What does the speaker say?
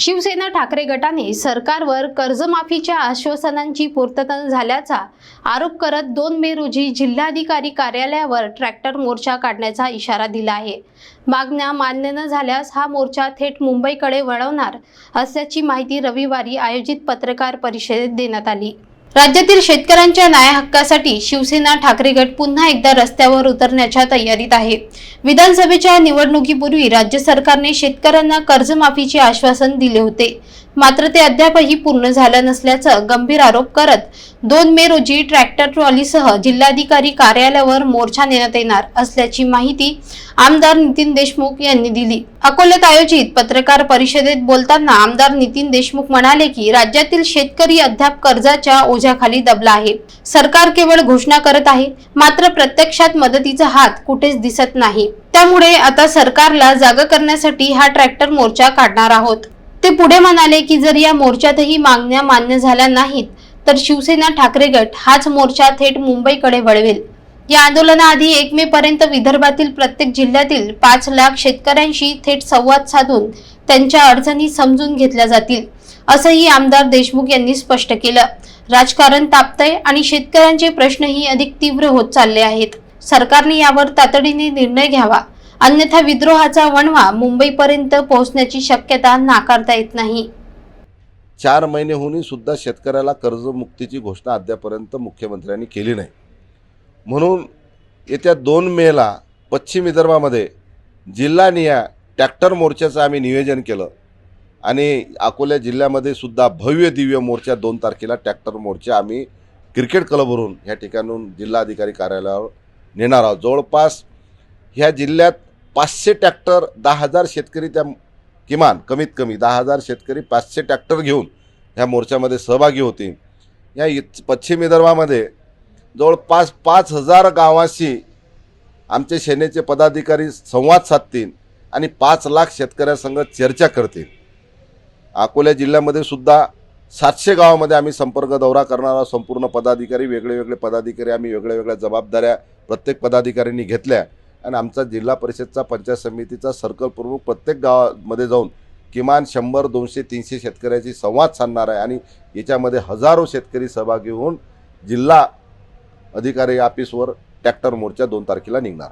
शिवसेना ठाकरे गटाने सरकारवर कर्जमाफीच्या आश्वासनांची पूर्तता झाल्याचा आरोप करत दोन मे रोजी जिल्हाधिकारी कार्यालयावर ट्रॅक्टर मोर्चा काढण्याचा इशारा दिला आहे. मागण्या मान्य न झाल्यास हा मोर्चा थेट मुंबईकडे वळवणार असल्याची माहिती रविवारी आयोजित पत्रकार परिषदेत देण्यात आली. राज्यातील शेतकऱ्यांच्या न्याय हक्कासाठी शिवसेना ठाकरे गट पुन्हा एकदा रस्त्यावर उतरण्याच्या तयारीत आहे विधानसभेच्या निवडणुकीपूर्वी राज्य सरकारने शेतकऱ्यांना कर्जमाफीचे आश्वासन दिले होते. मात्र ते अद्यापही पूर्ण झालं नसल्याचं गंभीर आरोप करत दोन मे रोजी ट्रॅक्टर ट्रॉलीसह जिल्हाधिकारी कार्यालयावर मोर्चा नेण्यात येणार असल्याची माहिती आमदार नितीन देशमुख यांनी दिली. अकोल्यात आयोजित पत्रकार परिषदेत बोलताना आमदार नितीन देशमुख म्हणाले की राज्यातील शेतकरी अद्याप कर्जाच्या ओझ्याखाली दबला आहे. सरकार केवळ घोषणा करत आहे मात्र प्रत्यक्षात मदतीचा हात कुठेच दिसत नाही. त्यामुळे आता सरकारला जागा करण्यासाठी हा ट्रॅक्टर मोर्चा काढणार आहोत. ते पुढे म्हणाले की जर या मोर्चातही मागण्या मान्य झाल्या नाहीत तर शिवसेना ठाकरे गट हाच मोर्चा थेट मुंबईकडे वळवेल. या आंदोलनाआधी एक मे पर्यंत विदर्भातील प्रत्येक जिल्ह्यातील पाच लाख शेतकऱ्यांशी थेट संवाद साधून त्यांच्या अडचणी समजून घेतल्या जातील असंही आमदार देशमुख यांनी स्पष्ट केलं. राजकारण तापतंय आणि शेतकऱ्यांचे प्रश्नही अधिक तीव्र होत चालले आहेत. सरकारने यावर तातडीने निर्णय घ्यावा. अन्यथा विद्रोहाचा वणवा मुंबईपर्यंत पोहोचण्याची शक्यता नाकारता येत नाही. चार महिने होऊनही सुद्धा शेतकऱ्याला कर्जमुक्तीची घोषणा अद्यापर्यंत मुख्यमंत्र्यांनी केली नाही. म्हणून येत्या दोन मेला पश्चिम विदर्भामध्ये जिल्हानिया ट्रॅक्टर मोर्चाचं आम्ही नियोजन केलं. आणि अकोला जिल्ह्यामध्ये सुद्धा भव्य दिव्य मोर्चा दोन तारखेला ट्रॅक्टर मोर्चा आम्ही क्रिकेट क्लबवरून ह्या ठिकाणून जिल्हाधिकारी कार्यालयावर नेणार आहोत. जवळपास ह्या जिल्ह्यात पाचशे टॅक्टर दहा हजार शेतकरी त्या किमान कमीत कमी दहा हजार शेतकरी पाचशे टॅक्टर घेऊन ह्या मोर्चामध्ये सहभागी होतील. या इत- पश्चिम विदर्भामध्ये जवळपास पाच हजार गावाशी आमचे सेनेचे पदाधिकारी संवाद साधतील आणि पाच लाख शेतकऱ्यासंग चर्चा करतील. अकोला जिल्ह्यामध्ये सुद्धा सातशे गावामध्ये आम्ही संपर्क दौरा करणारा संपूर्ण पदाधिकारी वेगळे वेगळे पदाधिकारी आम्ही वेगळ्या वेगळ्या जबाबदाऱ्या प्रत्येक पदाधिकाऱ्यांनी घेतल्या. आणि आमचा जिल्हा परिषदचा पंचायत समितीचा सर्कल प्रमुख प्रत्येक गावामध्ये जाऊन किमान शंभर दोनशे तीनशे शेतकऱ्याशी संवाद साधणार आहे. आणि याच्यामध्ये हजारो शेतकरी सहभागी होऊन जिल्हा अधिकारी ऑफिसवर ट्रॅक्टर मोर्चा दोन तारखेला निघणार आहे.